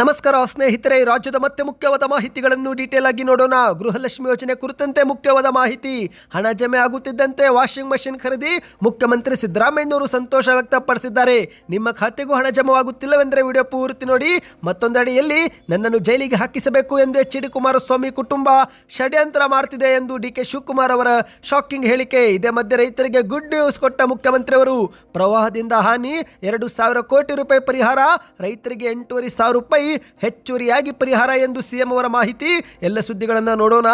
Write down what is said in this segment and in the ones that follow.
ನಮಸ್ಕಾರ, ಸ್ನೇಹಿತರೆ. ರಾಜ್ಯದ ಮತ್ತೆ ಮುಖ್ಯವಾದ ಮಾಹಿತಿಗಳನ್ನು ಡೀಟೇಲ್ ಆಗಿ ನೋಡೋಣ. ಗೃಹಲಕ್ಷ್ಮಿ ಯೋಜನೆ ಕುರಿತಂತೆ ಮುಖ್ಯವಾದ ಮಾಹಿತಿ. ಹಣ ಜಮೆ ಆಗುತ್ತಿದ್ದಂತೆ ವಾಷಿಂಗ್ ಮಷಿನ್ ಖರೀದಿ ಮುಖ್ಯಮಂತ್ರಿ ಸಿದ್ದರಾಮಯ್ಯನವರು ಸಂತೋಷ ವ್ಯಕ್ತಪಡಿಸಿದ್ದಾರೆ. ನಿಮ್ಮ ಖಾತೆಗೂ ಹಣ ಜಮವಾಗುತ್ತಿಲ್ಲವೆಂದರೆ ವಿಡಿಯೋ ಪೂರ್ತಿ ನೋಡಿ. ಮತ್ತೊಂದಡಿಯಲ್ಲಿ, ನನ್ನನ್ನು ಜೈಲಿಗೆ ಹಾಕಿಸಬೇಕು ಎಂದು ಎಚ್ ಡಿ ಕುಮಾರಸ್ವಾಮಿ ಕುಟುಂಬ ಷಡ್ಯಂತ್ರ ಮಾಡ್ತಿದೆ ಎಂದು ಡಿ ಕೆ ಶಿವಕುಮಾರ್ ಅವರ ಶಾಕಿಂಗ್ ಹೇಳಿಕೆ. ಇದೇ ಮಧ್ಯೆ ರೈತರಿಗೆ ಗುಡ್ ನ್ಯೂಸ್ ಕೊಟ್ಟ ಮುಖ್ಯಮಂತ್ರಿಯವರು. ಪ್ರವಾಹದಿಂದ ಹಾನಿ, ಎರಡು ಸಾವಿರ ಕೋಟಿ ರೂಪಾಯಿ ಪರಿಹಾರ, ರೈತರಿಗೆ ಎಂಟೂವರೆ ಸಾವಿರ ರೂಪಾಯಿ ಹೆಚ್ಚುವರಿಯಾಗಿ ಪರಿಹಾರ ಎಂದು ಸಿಎಂ ಅವರ ಮಾಹಿತಿ. ಎಲ್ಲ ಸುದ್ದಿಗಳನ್ನು ನೋಡೋಣ.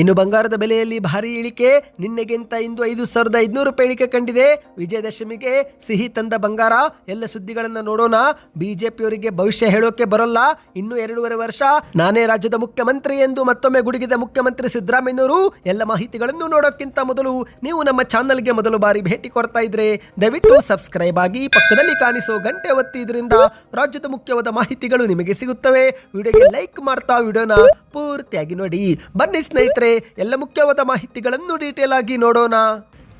ಇನ್ನು ಬಂಗಾರದ ಬೆಲೆಯಲ್ಲಿ ಭಾರಿ ಇಳಿಕೆ. ನಿನ್ನೆಗಿಂತ ಇಂದು ಐದು ಸಾವಿರದ ಐದುನೂರು ರೂಪಾಯಿ ಇಳಿಕೆ ಕಂಡಿದೆ. ವಿಜಯದಶಮಿಗೆ ಸಿಹಿ ತಂದ ಬಂಗಾರ. ಎಲ್ಲ ಸುದ್ದಿಗಳನ್ನು ನೋಡೋಣ. ಬಿಜೆಪಿಯವರಿಗೆ ಭವಿಷ್ಯ ಹೇಳೋಕೆ ಬರೋಲ್ಲ. ಇನ್ನು ಎರಡೂವರೆ ವರ್ಷ. ನಾನೇ ರಾಜ್ಯದ ಮುಖ್ಯಮಂತ್ರಿ ಎಂದು ಮತ್ತೊಮ್ಮೆ ಗುಡುಗಿದ ಮುಖ್ಯಮಂತ್ರಿ ಸಿದ್ದರಾಮಯ್ಯನವರು ಎಲ್ಲ ಮಾಹಿತಿಗಳನ್ನು ನೋಡೋಕ್ಕಿಂತ ಮೊದಲು ನೀವು ನಮ್ಮ ಚಾನಲ್ಗೆ ಮೊದಲು ಬಾರಿ ಭೇಟಿ ಕೊಡ್ತಾ ಇದ್ರೆ ದಯವಿಟ್ಟು ಸಬ್ಸ್ಕ್ರೈಬ್ ಆಗಿ ಪಕ್ಕದಲ್ಲಿ ಕಾಣಿಸೋ ಗಂಟೆ ಒತ್ತಿ. ಇದರಿಂದ ರಾಜ್ಯದ ಮುಖ್ಯವಾದ ಮಾಹಿತಿಗಳು ನಿಮಗೆ ಸಿಗುತ್ತವೆ? ವಿಡಿಯೋಗೆ ಲೈಕ್ ಮಾಡ್ತಾ ವಿಡಿಯೋನ ಪೂರ್ತಿಯಾಗಿ ನೋಡಿ. ಬನ್ನಿ ಸ್ನೇಹಿತರೆ, ಎಲ್ಲ ಮುಖ್ಯವಾದ ಮಾಹಿತಿಗಳನ್ನು ಡೀಟೇಲ್ ಆಗಿ ನೋಡೋಣ.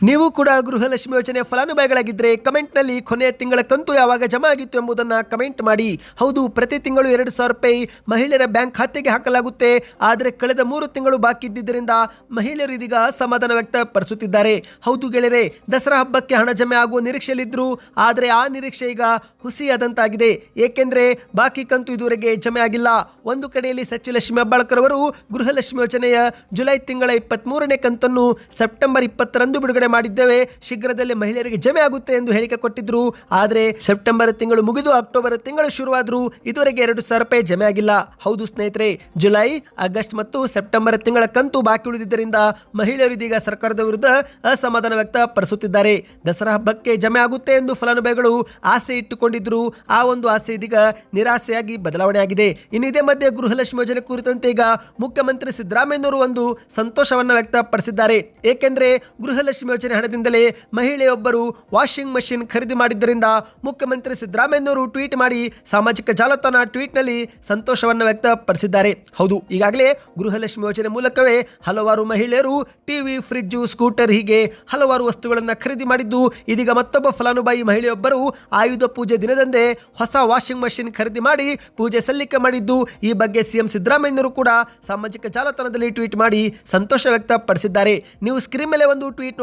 ನೀವು ಕೂಡ ಗೃಹಲಕ್ಷ್ಮಿ ಯೋಜನೆ ಫಲಾನುಭವಿಗಳಾಗಿದ್ದರೆ ಕಮೆಂಟ್ನಲ್ಲಿ ಕೊನೆಯ ತಿಂಗಳ ಕಂತು ಯಾವಾಗ ಜಮಾ ಆಗಿತ್ತು ಎಂಬುದನ್ನು ಕಮೆಂಟ್ ಮಾಡಿ. ಹೌದು, ಪ್ರತಿ ತಿಂಗಳು ಎರಡು ಸಾವಿರ ರೂಪಾಯಿ ಮಹಿಳೆಯರ ಬ್ಯಾಂಕ್ ಖಾತೆಗೆ ಹಾಕಲಾಗುತ್ತೆ. ಆದರೆ ಕಳೆದ ಮೂರು ತಿಂಗಳು ಬಾಕಿ ಇದ್ದಿದ್ದರಿಂದ ಮಹಿಳೆಯರು ಇದೀಗ ಅಸಮಾಧಾನ ವ್ಯಕ್ತಪಡಿಸುತ್ತಿದ್ದಾರೆ. ಹೌದು ಗೆಳೆಯರೆ, ದಸರಾ ಹಬ್ಬಕ್ಕೆ ಹಣ ಜಮೆ ಆಗುವ ನಿರೀಕ್ಷೆಯಲ್ಲಿದ್ದರು ಆದರೆ ಆ ನಿರೀಕ್ಷೆ ಈಗ ಹುಸಿಯಾದಂತಾಗಿದೆ. ಏಕೆಂದರೆ ಬಾಕಿ ಕಂತು ಇದುವರೆಗೆ ಜಮೆ ಆಗಿಲ್ಲ. ಒಂದು ಕಡೆಯಲ್ಲಿ ಸಚಿವ ಲಕ್ಷ್ಮಿ ಹೆಬ್ಬಾಳ್ಕರ್ ಅವರು ಗೃಹಲಕ್ಷ್ಮಿ ಯೋಜನೆಯ ಜುಲೈ ತಿಂಗಳ ಇಪ್ಪತ್ತ್ಮೂರನೇ ಕಂತನ್ನು ಸೆಪ್ಟೆಂಬರ್ ಇಪ್ಪತ್ತರಂದು ಬಿಡುಗಡೆ ಮಾಡಿದ್ದೇವೆ. ಶೀಘ್ರದಲ್ಲೇ ಮಹಿಳೆಯರಿಗೆ ಜಮೆ ಆಗುತ್ತೆ ಎಂದು ಹೇಳಿಕೆ ಕೊಟ್ಟಿದ್ರು. ಆದರೆ ಸೆಪ್ಟೆಂಬರ್ ತಿಂಗಳು ಮುಗಿದು ಅಕ್ಟೋಬರ್ ತಿಂಗಳು ಶುರುವಾದರೂ ಇದುವರೆಗೆ ಎರಡು ಸಾವಿರ ರೂಪಾಯಿ ಜಮೆ ಆಗಿಲ್ಲ. ಹೌದು ಸ್ನೇಹಿತರೆ, ಜುಲೈ, ಆಗಸ್ಟ್ ಮತ್ತು ಸೆಪ್ಟೆಂಬರ್ ತಿಂಗಳ ಕಂತು ಬಾಕಿ ಉಳಿದಿದ್ದರಿಂದ ಮಹಿಳೆಯರು ಇದೀಗ ಸರ್ಕಾರದ ವಿರುದ್ಧ ಅಸಮಾಧಾನ ವ್ಯಕ್ತಪಡಿಸುತ್ತಿದ್ದಾರೆ. ದಸರಾ ಹಬ್ಬಕ್ಕೆ ಜಮೆ ಆಗುತ್ತೆ ಎಂದು ಫಲಾನುಭವಿಗಳು ಆಸೆ ಇಟ್ಟುಕೊಂಡಿದ್ರು. ಆ ಒಂದು ಆಸೆ ಇದೀಗ ನಿರಾಸೆಯಾಗಿ ಬದಲಾವಣೆ ಆಗಿದೆ. ಇನ್ನು ಇದೇ ಮಧ್ಯೆ ಗೃಹಲಕ್ಷ್ಮಿ ಯೋಜನೆ ಕುರಿತಂತೆ ಈಗ ಮುಖ್ಯಮಂತ್ರಿ ಸಿದ್ದರಾಮಯ್ಯನವರು ಒಂದು ಸಂತೋಷವನ್ನ ವ್ಯಕ್ತಪಡಿಸಿದ್ದಾರೆ. ಏಕೆಂದರೆ ಗೃಹಲಕ್ಷ್ಮಿ ಯೋಜನೆ ಹಣದಿಂದಲೇ ಮಹಿಳೆಯೊಬ್ಬರು ವಾಷಿಂಗ್ ಮಷಿನ್ ಖರೀದಿ ಮಾಡಿದ್ದರಿಂದ ಮುಖ್ಯಮಂತ್ರಿ ಸಿದ್ದರಾಮಯ್ಯನವರು ಟ್ವೀಟ್ ಮಾಡಿ ಸಾಮಾಜಿಕ ಜಾಲತಾಣ ಟ್ವೀಟ್ನಲ್ಲಿ ಸಂತೋಷವನ್ನು ವ್ಯಕ್ತಪಡಿಸಿದ್ದಾರೆ. ಹೌದು, ಈಗಾಗಲೇ ಗೃಹಲಕ್ಷ್ಮಿ ಯೋಜನೆ ಮೂಲಕವೇ ಹಲವಾರು ಮಹಿಳೆಯರು ಟಿವಿ ಫ್ರಿಜ್ಜು ಸ್ಕೂಟರ್ ಹೀಗೆ ಹಲವಾರು ವಸ್ತುಗಳನ್ನು ಖರೀದಿ ಮಾಡಿದ್ದು, ಇದೀಗ ಮತ್ತೊಬ್ಬ ಫಲಾನುಭವಿ ಮಹಿಳೆಯೊಬ್ಬರು ಆಯುಧ ಪೂಜೆ ದಿನದಂದೇ ಹೊಸ ವಾಷಿಂಗ್ ಮಷಿನ್ ಖರೀದಿ ಮಾಡಿ ಪೂಜೆ ಸಲ್ಲಿಕೆ ಮಾಡಿದ್ದು, ಈ ಬಗ್ಗೆ ಸಿಎಂ ಸಿದ್ದರಾಮಯ್ಯನವರು ಕೂಡ ಸಾಮಾಜಿಕ ಜಾಲತಾಣದಲ್ಲಿ ಟ್ವೀಟ್ ಮಾಡಿ ಸಂತೋಷ ವ್ಯಕ್ತಪಡಿಸಿದ್ದಾರೆ. ನೀವು ಸ್ಕ್ರೀನ್ ಮೇಲೆ ಒಂದು ಟ್ವೀಟ್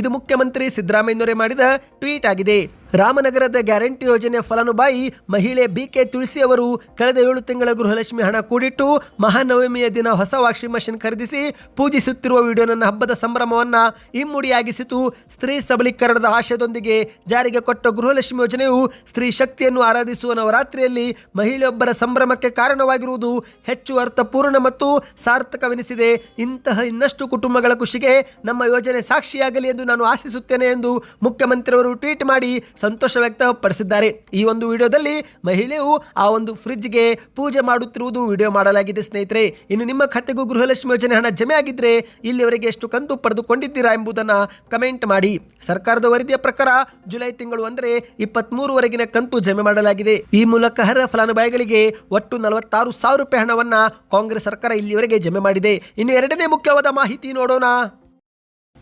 ಇದು ಮುಖ್ಯಮಂತ್ರಿ ಸಿದ್ದರಾಮಯ್ಯನವರೇ ಮಾಡಿದ ಟ್ವೀಟ್ ಆಗಿದೆ. ರಾಮನಗರದ ಗ್ಯಾರಂಟಿ ಯೋಜನೆಯ ಫಲಾನುಭವಿ ಮಹಿಳೆ ಬಿ ಕೆ ತುಳಸಿ ಅವರು ಕಳೆದ ಏಳು ತಿಂಗಳ ಗೃಹಲಕ್ಷ್ಮಿ ಹಣ ಕೂಡಿಟ್ಟು ಮಹಾನವಮಿಯ ದಿನ ಹೊಸ ವಾಷಿಂಗ್ ಮಷಿನ್ ಖರೀದಿಸಿ ಪೂಜಿಸುತ್ತಿರುವ ವಿಡಿಯೋನ ಹಬ್ಬದ ಸಂಭ್ರಮವನ್ನ ಇಮ್ಮುಡಿಯಾಗಿಸಿತು ಸ್ತ್ರೀ ಸಬಲೀಕರಣದ ಆಶಯದೊಂದಿಗೆ ಜಾರಿಗೆ ಕೊಟ್ಟ ಗೃಹಲಕ್ಷ್ಮಿ ಯೋಜನೆಯು ಸ್ತ್ರೀ ಶಕ್ತಿಯನ್ನು ಆರಾಧಿಸುವ ನವರಾತ್ರಿಯಲ್ಲಿ ಮಹಿಳೆಯೊಬ್ಬರ ಸಂಭ್ರಮಕ್ಕೆ ಕಾರಣವಾಗಿರುವುದು ಹೆಚ್ಚು ಅರ್ಥಪೂರ್ಣ ಮತ್ತು ಸಾರ್ಥಕವೆನಿಸಿದೆ. ಇಂತಹ ಇನ್ನಷ್ಟು ಕುಟುಂಬಗಳ ಖುಷಿಗೆ ನಮ್ಮ ಯೋಜನೆ ಸಾಕ್ಷಿಯಾಗಲಿ ಎಂದು ನಾನು ಆಶಿಸುತ್ತೇನೆ ಎಂದು ಮುಖ್ಯಮಂತ್ರಿಯವರು ಟ್ವೀಟ್ ಮಾಡಿ ಸಂತೋಷ ವ್ಯಕ್ತಪಡಿಸಿದ್ದಾರೆ. ಈ ಒಂದು ವಿಡಿಯೋದಲ್ಲಿ ಮಹಿಳೆಯು ಆ ಒಂದು ಫ್ರಿಡ್ಜ್ಗೆ ಪೂಜೆ ಮಾಡುತ್ತಿರುವುದು ವಿಡಿಯೋ ಮಾಡಲಾಗಿದೆ ಸ್ನೇಹಿತರೆ. ಇನ್ನು ನಿಮ್ಮ ಖಾತೆಗೂ ಗೃಹಲಕ್ಷ್ಮಿ ಯೋಜನೆ ಹಣ ಜಮೆ ಆಗಿದ್ರೆ ಇಲ್ಲಿವರೆಗೆ ಎಷ್ಟು ಕಂತು ಪಡೆದುಕೊಂಡಿದ್ದೀರಾ ಎಂಬುದನ್ನು ಕಮೆಂಟ್ ಮಾಡಿ. ಸರ್ಕಾರದ ವರದಿಯ ಪ್ರಕಾರ ಜುಲೈ ತಿಂಗಳು ಅಂದರೆ ಇಪ್ಪತ್ಮೂರುವರೆಗಿನ ಕಂತು ಜಮೆ ಮಾಡಲಾಗಿದೆ. ಈ ಮೂಲಕ ಅರ್ಹ ಫಲಾನುಭವಿಗಳಿಗೆ ಒಟ್ಟು ನಲವತ್ತಾರು ಸಾವಿರ ರೂಪಾಯಿ ಹಣವನ್ನು ಕಾಂಗ್ರೆಸ್ ಸರ್ಕಾರ ಇಲ್ಲಿವರೆಗೆ ಜಮೆ ಮಾಡಿದೆ. ಇನ್ನು ಎರಡನೇ ಮುಖ್ಯವಾದ ಮಾಹಿತಿ ನೋಡೋಣ.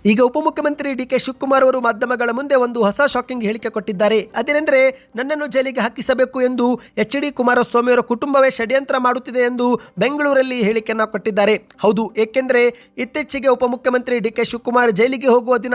ಈಗ ಉಪಮುಖ್ಯಮಂತ್ರಿ ಡಿ ಕೆ ಶಿವಕುಮಾರ್ ಅವರು ಮಾಧ್ಯಮಗಳ ಮುಂದೆ ಒಂದು ಹೊಸ ಶಾಕಿಂಗ್ ಹೇಳಿಕೆ ಕೊಟ್ಟಿದ್ದಾರೆ. ಅದೇನೆಂದರೆ, ನನ್ನನ್ನು ಜೈಲಿಗೆ ಹಾಕಿಸಬೇಕು ಎಂದು ಎಚ್ ಡಿ ಕುಮಾರಸ್ವಾಮಿ ಅವರ ಕುಟುಂಬವೇ ಷಡ್ಯಂತ್ರ ಮಾಡುತ್ತಿದೆ ಎಂದು ಬೆಂಗಳೂರಲ್ಲಿ ಹೇಳಿಕೆಯನ್ನು ಕೊಟ್ಟಿದ್ದಾರೆ. ಹೌದು, ಏಕೆಂದರೆ ಇತ್ತೀಚೆಗೆ ಉಪಮುಖ್ಯಮಂತ್ರಿ ಡಿ ಕೆ ಶಿವಕುಮಾರ್ ಜೈಲಿಗೆ ಹೋಗುವ ದಿನ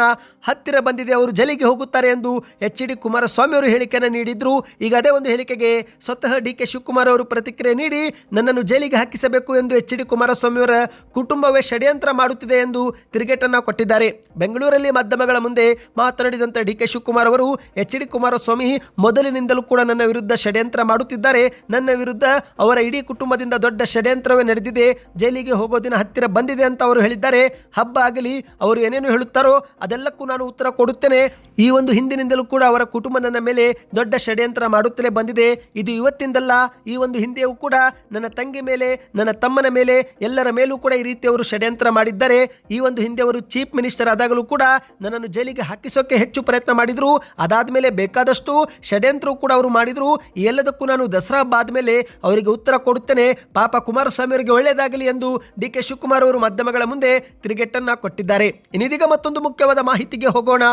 ಹತ್ತಿರ ಬಂದಿದೆ, ಅವರು ಜೈಲಿಗೆ ಹೋಗುತ್ತಾರೆ ಎಂದು ಎಚ್ ಡಿ ಕುಮಾರಸ್ವಾಮಿ ಅವರು ಹೇಳಿಕೆಯನ್ನು ನೀಡಿದ್ರು. ಈಗ ಅದೇ ಒಂದು ಹೇಳಿಕೆಗೆ ಸ್ವತಃ ಡಿ ಕೆ ಶಿವಕುಮಾರ್ ಅವರು ಪ್ರತಿಕ್ರಿಯೆ ನೀಡಿ, ನನ್ನನ್ನು ಜೈಲಿಗೆ ಹಾಕಿಸಬೇಕು ಎಂದು ಎಚ್ ಡಿ ಕುಮಾರಸ್ವಾಮಿ ಅವರ ಕುಟುಂಬವೇ ಷಡ್ಯಂತ್ರ ಮಾಡುತ್ತಿದೆ ಎಂದು ತಿರುಗೇಟನ್ನು ಕೊಟ್ಟಿದ್ದಾರೆ. ಬೆಂಗಳೂರಲ್ಲಿ ಮಾಧ್ಯಮಗಳ ಮುಂದೆ ಮಾತನಾಡಿದಂಥ ಡಿ ಕೆ ಶಿವಕುಮಾರ್ ಅವರು, ಎಚ್ ಡಿ ಕುಮಾರಸ್ವಾಮಿ ಮೊದಲಿನಿಂದಲೂ ಕೂಡ ನನ್ನ ವಿರುದ್ಧ ಷಡ್ಯಂತ್ರ ಮಾಡುತ್ತಿದ್ದಾರೆ. ನನ್ನ ವಿರುದ್ಧ ಅವರ ಇಡೀ ಕುಟುಂಬದಿಂದ ದೊಡ್ಡ ಷಡ್ಯಂತ್ರವೇ ನಡೆದಿದೆ. ಜೈಲಿಗೆ ಹೋಗೋ ದಿನ ಹತ್ತಿರ ಬಂದಿದೆ ಅಂತ ಅವರು ಹೇಳಿದ್ದಾರೆ. ಹಬ್ಬ ಆಗಲಿ, ಅವರು ಏನೇನು ಹೇಳುತ್ತಾರೋ ಅದೆಲ್ಲಕ್ಕೂ ನಾನು ಉತ್ತರ ಕೊಡುತ್ತೇನೆ. ಈ ಒಂದು ಹಿಂದಿನಿಂದಲೂ ಕೂಡ ಅವರ ಕುಟುಂಬ ಮೇಲೆ ದೊಡ್ಡ ಷಡ್ಯಂತ್ರ ಮಾಡುತ್ತಲೇ ಬಂದಿದೆ. ಇದು ಇವತ್ತಿಂದಲ್ಲ, ಈ ಒಂದು ಹಿಂದೆಯೂ ಕೂಡ ನನ್ನ ತಂಗಿ ಮೇಲೆ, ನನ್ನ ತಮ್ಮನ ಮೇಲೆ, ಎಲ್ಲರ ಮೇಲೂ ಕೂಡ ಈ ರೀತಿ ಅವರು ಷಡ್ಯಂತ್ರ ಮಾಡಿದ್ದಾರೆ. ಈ ಒಂದು ಹಿಂದೆ ಅವರು ಚೀಫ್ ಮಿನಿಸ್ಟರ್ ಆದಾಗಲೂ ಕೂಡ ನನ್ನನ್ನು ಜೈಲಿಗೆ ಹಾಕಿಸೋಕೆ ಹೆಚ್ಚು ಪ್ರಯತ್ನ ಮಾಡಿದ್ರು. ಅದಾದ್ಮೇಲೆ ಬೇಕಾದಷ್ಟು ಷಡ್ಯಂತ್ರ ಕೂಡ ಅವರು ಮಾಡಿದ್ರು. ಎಲ್ಲದಕ್ಕೂ ನಾನು ದಸರಾ ಹಬ್ಬ ಆದಮೇಲೆ ಅವರಿಗೆ ಉತ್ತರ ಕೊಡುತ್ತೇನೆ. ಪಾಪ ಕುಮಾರಸ್ವಾಮಿ ಅವರಿಗೆ ಒಳ್ಳೆಯದಾಗಲಿ ಎಂದು ಡಿ ಕೆ ಶಿವಕುಮಾರ್ ಅವರು ಮಾಧ್ಯಮಗಳ ಮುಂದೆ ತಿರುಗೇಟನ್ನ ಕೊಟ್ಟಿದ್ದಾರೆ. ಇನ್ನಿದೀಗ ಮತ್ತೊಂದು ಮುಖ್ಯವಾದ ಮಾಹಿತಿಗೆ ಹೋಗೋಣ.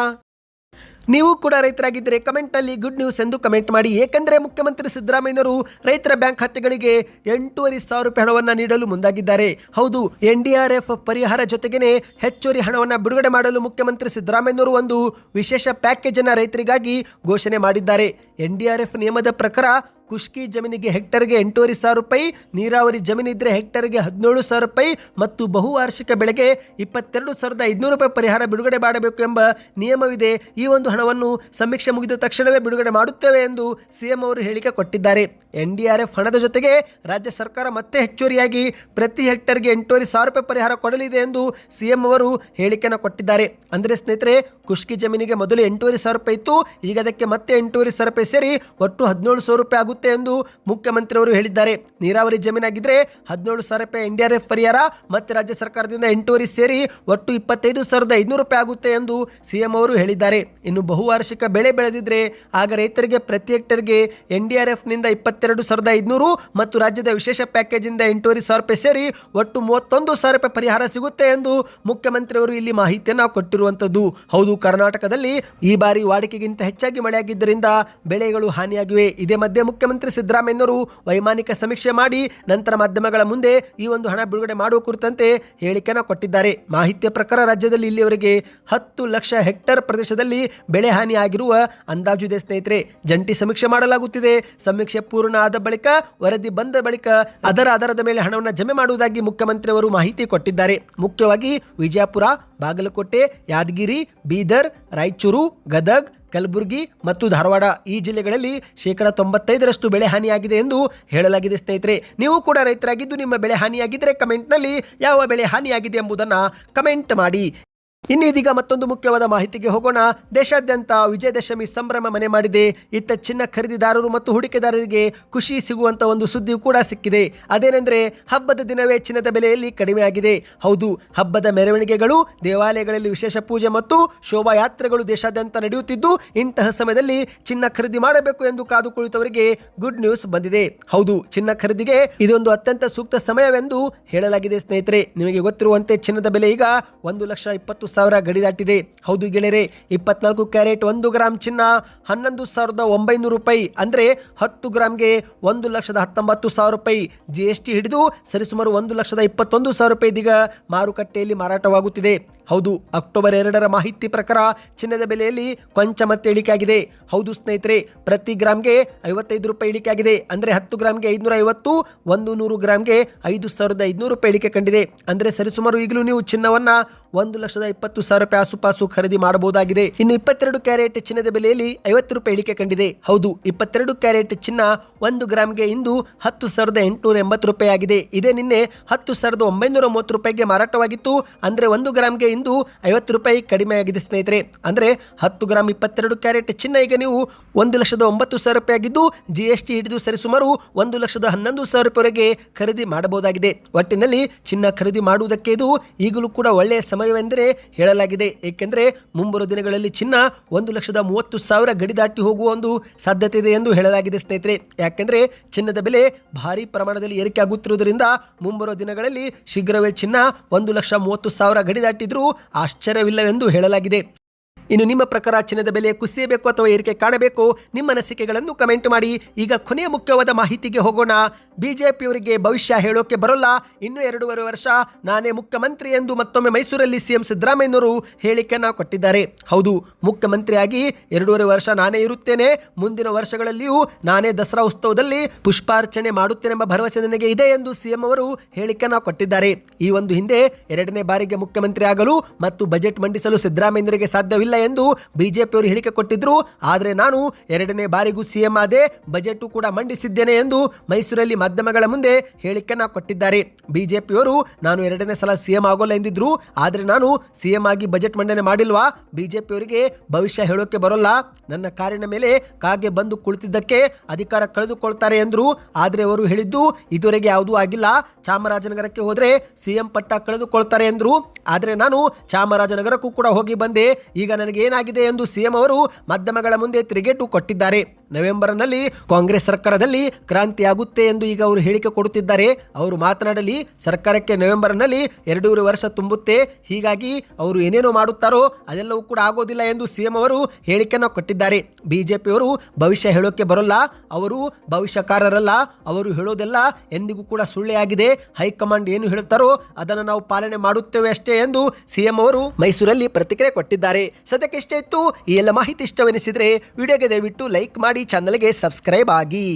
ನೀವು ಕೂಡ ರೈತರಾಗಿದ್ದರೆ ಕಮೆಂಟ್ನಲ್ಲಿ ಗುಡ್ ನ್ಯೂಸ್ ಎಂದು ಕಮೆಂಟ್ ಮಾಡಿ. ಏಕೆಂದರೆ ಮುಖ್ಯಮಂತ್ರಿ ಸಿದ್ದರಾಮಯ್ಯನವರು ರೈತರ ಬ್ಯಾಂಕ್ ಖಾತೆಗಳಿಗೆ ಎಂಟೂವರೆ ಸಾವಿರ ರೂಪಾಯಿ ಹಣವನ್ನು ನೀಡಲು ಮುಂದಾಗಿದ್ದಾರೆ. ಹೌದು ಎನ್ಡಿಆರ್ಎಫ್ ಪರಿಹಾರ ಜೊತೆಗೇನೆ ಹೆಚ್ಚುವರಿ ಹಣವನ್ನು ಬಿಡುಗಡೆ ಮಾಡಲು ಮುಖ್ಯಮಂತ್ರಿ ಸಿದ್ದರಾಮಯ್ಯನವರು ಒಂದು ವಿಶೇಷ ಪ್ಯಾಕೇಜ್ ಅನ್ನು ರೈತರಿಗಾಗಿ ಘೋಷಣೆ ಮಾಡಿದ್ದಾರೆ. ಎನ್ಡಿಆರ್ಎಫ್ ನಿಯಮದ ಪ್ರಕಾರ ಕುಷ್ಕಿ ಜಮೀನಿಗೆ ಹೆಕ್ಟರ್ಗೆ ಎಂಟೂವರೆ ಸಾವಿರ ರೂಪಾಯಿ, ನೀರಾವರಿ ಜಮೀನು ಇದ್ದರೆ ಹೆಕ್ಟರ್ಗೆ ಹದಿನೇಳು ಸಾವಿರ ರೂಪಾಯಿ ಮತ್ತು ಬಹುವಾರ್ಷಿಕ ಬೆಳೆಗೆ ಇಪ್ಪತ್ತೆರಡು ಸಾವಿರದ ಐದುನೂರು ರೂಪಾಯಿ ಪರಿಹಾರ ಬಿಡುಗಡೆ ಮಾಡಬೇಕು ಎಂಬ ನಿಯಮವಿದೆ. ಈ ಒಂದು ಹಣವನ್ನು ಸಮೀಕ್ಷೆ ಮುಗಿದ ತಕ್ಷಣವೇ ಬಿಡುಗಡೆ ಮಾಡುತ್ತೇವೆ ಎಂದು ಸಿಎಂ ಅವರು ಹೇಳಿಕೆ ಕೊಟ್ಟಿದ್ದಾರೆ. ಎನ್ ಡಿ ಆರ್ ಎಫ್ ಹಣದ ಜೊತೆಗೆ ರಾಜ್ಯ ಸರ್ಕಾರ ಮತ್ತೆ ಹೆಚ್ಚುವರಿಯಾಗಿ ಪ್ರತಿ ಹೆಕ್ಟರ್ಗೆ ಎಂಟೂವರೆ ಸಾವಿರ ರೂಪಾಯಿ ಪರಿಹಾರ ಕೊಡಲಿದೆ ಎಂದು ಸಿಎಂ ಅವರು ಹೇಳಿಕೆಯನ್ನು ಕೊಟ್ಟಿದ್ದಾರೆ. ಅಂದರೆ ಸ್ನೇಹಿತರೆ ಕುಷ್ಕಿ ಜಮೀನಿಗೆ ಮೊದಲು ಎಂಟೂವರೆ ಸಾವಿರ ರೂಪಾಯಿ ಇತ್ತು, ಈಗ ಅದಕ್ಕೆ ಮತ್ತೆ ಎಂಟೂವರೆ ಸಾವಿರ ರೂಪಾಯಿ ಸೇರಿ ಒಟ್ಟು ಹದಿನೇಳು ಸಾವಿರ ರೂಪಾಯಿ ಆಗುತ್ತೆ ಎಂದು ಮುಖ್ಯಮಂತ್ರಿಯವರು ಹೇಳಿದ್ದಾರೆ. ನೀರಾವರಿ ಜಮೀನಾಗಿದ್ದರೆ ಹದಿನೇಳು ಸಾವಿರ ರೂಪಾಯಿ ಎನ್ ಡಿ ಆರ್ ಎಫ್ ಪರಿಹಾರ, ಮತ್ತು ರಾಜ್ಯ ಸರ್ಕಾರದಿಂದ ಎಂಟೂವರೆ ಸೇರಿ ಒಟ್ಟು ಇಪ್ಪತ್ತೈದು ಸಾವಿರದ ಐದುನೂರು ರೂಪಾಯಿ ಆಗುತ್ತೆ ಎಂದು ಸಿಎಂ ಅವರು ಹೇಳಿದ್ದಾರೆ. ಇನ್ನು ಬಹುವಾರ್ಷಿಕ ಬೆಳೆ ಬೆಳೆದಿದ್ರೆ ಆಗ ರೈತರಿಗೆ ಪ್ರತಿ ಹೆಕ್ಟರ್ಗೆ ಎನ್ ಡಿ ಆರ್ ಎಫ್ನಿಂದ ಇಪ್ಪತ್ತೆರಡು ಸಾವಿರದ ಐದುನೂರು ಮತ್ತು ರಾಜ್ಯದ ವಿಶೇಷ ಪ್ಯಾಕೇಜಿಂದ ಎಂಟೂವರೆ ಸಾವಿರ ರೂಪಾಯಿ ಸೇರಿ ಒಟ್ಟು ಮೂವತ್ತೊಂದು ಸಾವಿರ ರೂಪಾಯಿ ಪರಿಹಾರ ಸಿಗುತ್ತೆ ಎಂದು ಮುಖ್ಯಮಂತ್ರಿಯವರು ಇಲ್ಲಿ ಮಾಹಿತಿಯನ್ನು ಕೊಟ್ಟಿರುವಂಥದ್ದು ಹೌದು, ಕರ್ನಾಟಕದಲ್ಲಿ ಈ ಬಾರಿ ವಾಡಿಕೆಗಿಂತ ಹೆಚ್ಚಾಗಿ ಮಳೆಯಾಗಿದ್ದರಿಂದ ಬೆಳೆಗಳು ಹಾನಿಯಾಗಿವೆ. ಇದೇ ಮಧ್ಯೆ ಮುಖ್ಯಮಂತ್ರಿ ಸಿದ್ದರಾಮಯ್ಯನವರು ವೈಮಾನಿಕ ಸಮೀಕ್ಷೆ ಮಾಡಿ ನಂತರ ಮಾಧ್ಯಮಗಳ ಮುಂದೆ ಈ ಒಂದು ಹಣ ಬಿಡುಗಡೆ ಮಾಡುವ ಕುರಿತಂತೆ ಹೇಳಿಕೆಯನ್ನು ಕೊಟ್ಟಿದ್ದಾರೆ. ಮಾಹಿತಿಯ ಪ್ರಕಾರ ರಾಜ್ಯದಲ್ಲಿ ಇಲ್ಲಿಯವರೆಗೆ ಹತ್ತು ಲಕ್ಷ ಹೆಕ್ಟರ್ ಪ್ರದೇಶದಲ್ಲಿ ಬೆಳೆ ಹಾನಿಯಾಗಿರುವ ಅಂದಾಜು ಇದೆ ಸ್ನೇಹಿತರೆ. ಜಂಟಿ ಸಮೀಕ್ಷೆ ಮಾಡಲಾಗುತ್ತಿದೆ. ಸಮೀಕ್ಷೆ ಪೂರ್ಣ ಆದ ಬಳಿಕ ವರದಿ ಬಂದ ಬಳಿಕ ಅದರ ಆಧಾರದ ಮೇಲೆ ಹಣವನ್ನು ಜಮೆ ಮಾಡುವುದಾಗಿ ಮುಖ್ಯಮಂತ್ರಿಯವರು ಮಾಹಿತಿ ಕೊಟ್ಟಿದ್ದಾರೆ. ಮುಖ್ಯವಾಗಿ ವಿಜಯಪುರ, ಬಾಗಲಕೋಟೆ, ಯಾದಗಿರಿ, ಬೀದರ್, ರಾಯಚೂರು, ಗದಗ್ ಕಲಬುರಗಿ ಮತ್ತು ಧಾರವಾಡ ಈ ಜಿಲ್ಲೆಗಳಲ್ಲಿ ಶೇಕಡ ತೊಂಬತ್ತೈದರಷ್ಟು ಬೆಳೆ ಹಾನಿಯಾಗಿದೆ ಎಂದು ಹೇಳಲಾಗಿದೆ ಸ್ನೇಹಿತರೆ. ನೀವು ಕೂಡ ರೈತರಾಗಿದ್ದು ನಿಮ್ಮ ಬೆಳೆ ಹಾನಿಯಾಗಿದ್ದರೆ ಕಮೆಂಟ್ನಲ್ಲಿ ಯಾವ ಬೆಳೆ ಹಾನಿಯಾಗಿದೆ ಎಂಬುದನ್ನು ಕಮೆಂಟ್ ಮಾಡಿ. ಇನ್ನು ಇದೀಗ ಮತ್ತೊಂದು ಮುಖ್ಯವಾದ ಮಾಹಿತಿಗೆ ಹೋಗೋಣ. ದೇಶಾದ್ಯಂತ ವಿಜಯದಶಮಿ ಸಂಭ್ರಮ ಮನೆ ಮಾಡಿದೆ. ಇತ್ತ ಚಿನ್ನ ಖರೀದಿದಾರರು ಮತ್ತು ಹೂಡಿಕೆದಾರರಿಗೆ ಖುಷಿ ಸಿಗುವಂತ ಒಂದು ಸುದ್ದಿ ಕೂಡ ಸಿಕ್ಕಿದೆ. ಅದೇನೆಂದ್ರೆ ಹಬ್ಬದ ದಿನವೇ ಚಿನ್ನದ ಬೆಲೆಯಲ್ಲಿ ಕಡಿಮೆಯಾಗಿದೆ ಹೌದು, ಹಬ್ಬದ ಮೆರವಣಿಗೆಗಳು, ದೇವಾಲಯಗಳಲ್ಲಿ ವಿಶೇಷ ಪೂಜೆ ಮತ್ತು ಶೋಭಾಯಾತ್ರೆಗಳು ದೇಶಾದ್ಯಂತ ನಡೆಯುತ್ತಿದ್ದು, ಇಂತಹ ಸಮಯದಲ್ಲಿ ಚಿನ್ನ ಖರೀದಿ ಮಾಡಬೇಕು ಎಂದು ಕಾದು ಕುಳಿತವರಿಗೆ ಗುಡ್ ನ್ಯೂಸ್ ಬಂದಿದೆ. ಹೌದು, ಚಿನ್ನ ಖರೀದಿಗೆ ಇದೊಂದು ಅತ್ಯಂತ ಸೂಕ್ತ ಸಮಯವೆಂದು ಹೇಳಲಾಗಿದೆ ಸ್ನೇಹಿತರೆ. ನಿಮಗೆ ಗೊತ್ತಿರುವಂತೆ ಚಿನ್ನದ ಬೆಲೆ ಈಗ ಒಂದು ಲಕ್ಷ ಇಪ್ಪತ್ತು ಸಾವಿರ ಗಡಿ ದಾಟಿದೆ. ಹೌದು ಗೆಳೆಯರೆ, ಇಪ್ಪತ್ನಾಲ್ಕು ಕ್ಯಾರೆಟ್ ಒಂದು ಗ್ರಾಮ್ ಚಿನ್ನ, ಹನ್ನೊಂದು ಸಾವಿರದ ಒಂಬೈನೂರು ರೂಪಾಯಿ. ಅಂದರೆ ಹತ್ತು ಗ್ರಾಮ್ಗೆ ಒಂದು ಲಕ್ಷದ ಹತ್ತೊಂಬತ್ತು ಸಾವಿರ ರೂಪಾಯಿ. ಜಿ ಎಸ್ ಟಿ ಹಿಡಿದು ಸರಿಸುಮಾರು ಒಂದು ಲಕ್ಷದ ಇಪ್ಪತ್ತೊಂದು ಸಾವಿರ ರೂಪಾಯಿ ಇದೀಗ ಮಾರುಕಟ್ಟೆಯಲ್ಲಿ ಮಾರಾಟವಾಗುತ್ತಿದೆ. ಹೌದು, ಅಕ್ಟೋಬರ್ ಎರಡರ ಮಾಹಿತಿ ಪ್ರಕಾರ ಚಿನ್ನದ ಬೆಲೆಯಲ್ಲಿ ಕೊಂಚ ಮತ್ತೆ ಇಳಿಕೆಯಾಗಿದೆ. ಹೌದು ಸ್ನೇಹಿತರೆ, ಪ್ರತಿ ಗ್ರಾಮ್ಗೆ ಐವತ್ತೈದು ರೂಪಾಯಿ ಇಳಿಕೆ ಆಗಿದೆ ಅಂದರೆ ಹತ್ತು ಗ್ರಾಮ್ಗೆ ಐದುನೂರ ಐವತ್ತು ಒಂದು ನೂರು ಗ್ರಾಮ್ಗೆ ಐದು ಸಾವಿರದ ಐದುನೂರು ರೂಪಾಯಿ ಇಳಿಕೆ ಕಂಡಿದೆ. ಅಂದರೆ ಸರಿಸುಮಾರು ಈಗಲೂ ನೀವು ಚಿನ್ನವನ್ನ ಒಂದು ಲಕ್ಷದ ಇಪ್ಪತ್ತು ಸಾವಿರ ರೂಪಾಯಿ ಆಸುಪಾಸು ಖರೀದಿ ಮಾಡಬಹುದಾಗಿದೆ. ಇನ್ನು ಇಪ್ಪತ್ತೆರಡು ಕ್ಯಾರೆಟ್ ಚಿನ್ನದ ಬೆಲೆಯಲ್ಲಿ ಐವತ್ತು ರೂಪಾಯಿ ಇಳಿಕೆ ಕಂಡಿದೆ. ಹೌದು, ಇಪ್ಪತ್ತೆರಡು ಕ್ಯಾರೆಟ್ ಚಿನ್ನ ಒಂದು ಗ್ರಾಮ್ಗೆ ಇಂದು ಹತ್ತು ಸಾವಿರದ ಎಂಟುನೂರ ಎಂಬತ್ತು ರೂಪಾಯಿ ಆಗಿದೆ. ಇದೇ ನಿನ್ನೆ ಹತ್ತು ಸಾವಿರದ ಒಂಬೈನೂರ ಮೂವತ್ತು ರೂಪಾಯಿಗೆ ಮಾರಾಟವಾಗಿತ್ತು. ಅಂದರೆ ಒಂದು ಗ್ರಾಮ್ಗೆ ಇಂದು ಐವತ್ತು ರೂಪಾಯಿ ಕಡಿಮೆಯಾಗಿದೆ, ಸ್ನೇಹಿತರೆ. ಅಂದರೆ ಹತ್ತು ಗ್ರಾಮ್ ಇಪ್ಪತ್ತೆರಡು ಕ್ಯಾರೆಟ್ ಚಿನ್ನ ಈಗ ನೀವು ಒಂದು ಲಕ್ಷದ ಒಂಬತ್ತು ಸಾವಿರ ರೂಪಾಯಿ ಆಗಿದ್ದು ಜಿ ಎಸ್ ಟಿ ಹಿಡಿದು ಸರಿಸುಮಾರು ಒಂದು ಲಕ್ಷದ ಹನ್ನೊಂದು ಸಾವಿರ ರೂಪಾಯಿವರೆಗೆ ಖರೀದಿ ಮಾಡಬಹುದಾಗಿದೆ. ಒಟ್ಟಿನಲ್ಲಿ ಚಿನ್ನ ಖರೀದಿ ಮಾಡುವುದಕ್ಕೆ ಇದು ಈಗಲೂ ಕೂಡ ಒಳ್ಳೆಯ ಸಮಯವೆಂದರೆ ಹೇಳಲಾಗಿದೆ. ಏಕೆಂದರೆ ಮುಂಬರುವ ದಿನಗಳಲ್ಲಿ ಚಿನ್ನ ಒಂದು ಲಕ್ಷದ ಮೂವತ್ತು ಸಾವಿರ ಗಡಿ ದಾಟಿ ಹೋಗುವ ಒಂದು ಸಾಧ್ಯತೆ ಇದೆ ಎಂದು ಹೇಳಲಾಗಿದೆ, ಸ್ನೇಹಿತರೆ. ಯಾಕೆಂದರೆ ಚಿನ್ನದ ಬೆಲೆ ಭಾರಿ ಪ್ರಮಾಣದಲ್ಲಿ ಏರಿಕೆ ಆಗುತ್ತಿರುವುದರಿಂದ ಮುಂಬರುವ ದಿನಗಳಲ್ಲಿ ಶೀಘ್ರವೇ ಚಿನ್ನ ಒಂದು ಲಕ್ಷ ಮೂವತ್ತು ಸಾವಿರ ಗಡಿ ದಾಟಿದ್ರೂ ಆಶ್ಚರ್ಯವಿಲ್ಲವೆಂದು ಹೇಳಲಾಗಿದೆ. ಇನ್ನು ನಿಮ್ಮ ಪ್ರಕಾರ ಚಿನ್ನದ ಬೆಲೆ ಕುಸಿಯಬೇಕು ಅಥವಾ ಏರಿಕೆ ಕಾಣಬೇಕು? ನಿಮ್ಮ ಅನಿಸಿಕೆಗಳನ್ನು ಕಮೆಂಟ್ ಮಾಡಿ. ಈಗ ಕೊನೆಯ ಮುಖ್ಯವಾದ ಮಾಹಿತಿಗೆ ಹೋಗೋಣ. ಬಿಜೆಪಿಯವರಿಗೆ ಭವಿಷ್ಯ ಹೇಳೋಕೆ ಬರೋಲ್ಲ. ಇನ್ನು ಎರಡೂವರೆ ವರ್ಷ ನಾನೇ ಮುಖ್ಯಮಂತ್ರಿ ಎಂದು ಮತ್ತೊಮ್ಮೆ ಮೈಸೂರಲ್ಲಿ ಸಿಎಂ ಸಿದ್ದರಾಮಯ್ಯನವರು ಹೇಳಿಕೆಯನ್ನು ಕೊಟ್ಟಿದ್ದಾರೆ. ಹೌದು, ಮುಖ್ಯಮಂತ್ರಿಯಾಗಿ ಎರಡೂವರೆ ವರ್ಷ ನಾನೇ ಇರುತ್ತೇನೆ. ಮುಂದಿನ ವರ್ಷಗಳಲ್ಲಿಯೂ ನಾನೇ ದಸರಾ ಉತ್ಸವದಲ್ಲಿ ಪುಷ್ಪಾರ್ಚನೆ ಮಾಡುತ್ತೇನೆಂಬ ಭರವಸೆ ನನಗೆ ಇದೆ ಎಂದು ಸಿಎಂ ಅವರು ಹೇಳಿಕೆಯನ್ನು ಕೊಟ್ಟಿದ್ದಾರೆ. ಈ ಒಂದು ಹಿಂದೆ ಎರಡನೇ ಬಾರಿಗೆ ಮುಖ್ಯಮಂತ್ರಿ ಆಗಲು ಮತ್ತು ಬಜೆಟ್ ಮಂಡಿಸಲು ಸಿದ್ದರಾಮಯ್ಯರಿಗೆ ಸಾಧ್ಯವಿಲ್ಲ ಎಂದು ಬಿಜೆಪಿಯವರು ಹೇಳಿಕೆ ಕೊಟ್ಟಿದ್ರು. ಆದರೆ ನಾನು ಎರಡನೇ ಬಾರಿಗೂ ಸಿಎಂ ಆದೆ ಬಜೆಟ್ ಕೂಡ ಮಂಡಿಸಿದ್ದೇನೆ ಎಂದು ಮೈಸೂರಲ್ಲಿ ಮಾಧ್ಯಮಗಳ ಮುಂದೆ ಹೇಳಿಕೆಯನ್ನ ಕೊಟ್ಟಿದ್ದಾರೆ. ಬಿಜೆಪಿಯವರು, ನಾನು ಎರಡನೇ ಸಲ ಸಿಎಂ ಆಗೋಲ್ಲ ಎಂದಿದ್ರು. ಆದರೆ ನಾನು ಸಿಎಂ ಆಗಿ ಬಜೆಟ್ ಮಂಡನೆ ಮಾಡಿಲ್ವಾ? ಬಿಜೆಪಿಯವರಿಗೆ ಭವಿಷ್ಯ ಹೇಳೋಕೆ ಬರೋಲ್ಲ. ನನ್ನ ಕಾರಿನ ಮೇಲೆ ಕಾಗೆ ಬಂದು ಕುಳಿತಿದ್ದಕ್ಕೆ ಅಧಿಕಾರ ಕಳೆದುಕೊಳ್ತಾರೆ ಎಂದರು. ಆದರೆ ಅವರು ಹೇಳಿದ್ದು ಇದುವರೆಗೆ ಯಾವುದೂ ಆಗಿಲ್ಲ. ಚಾಮರಾಜನಗರಕ್ಕೆ ಹೋದರೆ ಸಿಎಂ ಪಟ್ಟ ಕಳೆದುಕೊಳ್ತಾರೆ ಎಂದರು. ಆದರೆ ನಾನು ಚಾಮರಾಜನಗರಕ್ಕೂ ಕೂಡ ಹೋಗಿ ಬಂದೆ. ಈಗ ನನಗೆ ನನಗೇನಾಗಿದೆ ಎಂದು ಸಿಎಂ ಅವರು ಮಾಧ್ಯಮಗಳ ಮುಂದೆ ತಿರುಗೇಟು ಕೊಟ್ಟಿದ್ದಾರೆ. ನವೆಂಬರ್ನಲ್ಲಿ ಕಾಂಗ್ರೆಸ್ ಸರ್ಕಾರದಲ್ಲಿ ಕ್ರಾಂತಿಯಾಗುತ್ತೆ ಎಂದು ಈಗ ಅವರು ಹೇಳಿಕೆ ಕೊಡುತ್ತಿದ್ದಾರೆ. ಅವರು ಮಾತನಾಡಲಿ, ಸರ್ಕಾರಕ್ಕೆ ನವೆಂಬರ್ನಲ್ಲಿ ಎರಡೂವರೆ ವರ್ಷ ತುಂಬುತ್ತೆ. ಹೀಗಾಗಿ ಅವರು ಏನೇನೋ ಮಾಡುತ್ತಾರೋ ಅದೆಲ್ಲವೂ ಕೂಡ ಆಗೋದಿಲ್ಲ ಎಂದು ಸಿಎಂ ಅವರು ಹೇಳಿಕೆಯನ್ನು ಕೊಟ್ಟಿದ್ದಾರೆ. ಬಿಜೆಪಿಯವರು ಭವಿಷ್ಯ ಹೇಳೋಕೆ ಬರೋಲ್ಲ. ಅವರು ಭವಿಷ್ಯಕಾರರಲ್ಲ. ಅವರು ಹೇಳೋದೆಲ್ಲ ಎಂದಿಗೂ ಕೂಡ ಸುಳ್ಳೆ ಆಗಿದೆ ಹೈಕಮಾಂಡ್ ಏನು ಹೇಳುತ್ತಾರೋ ಅದನ್ನು ನಾವು ಪಾಲನೆ ಮಾಡುತ್ತೇವೆ ಅಷ್ಟೇ ಎಂದು ಸಿಎಂ ಅವರು ಮೈಸೂರಲ್ಲಿ ಪ್ರತಿಕ್ರಿಯೆ ಕೊಟ್ಟಿದ್ದಾರೆ. ಸದ್ಯಕ್ಕೆ ಇಷ್ಟೇ ಇತ್ತು. ಈ ಎಲ್ಲ ಮಾಹಿತಿ ಇಷ್ಟವೆನಿಸಿದರೆ ವಿಡಿಯೋಗೆ ದಯವಿಟ್ಟು ಲೈಕ್ ಮಾಡಿ ಚಾನಲ್ಗೆ ಸಬ್ಸ್ಕ್ರೈಬ್ ಆಗಿ.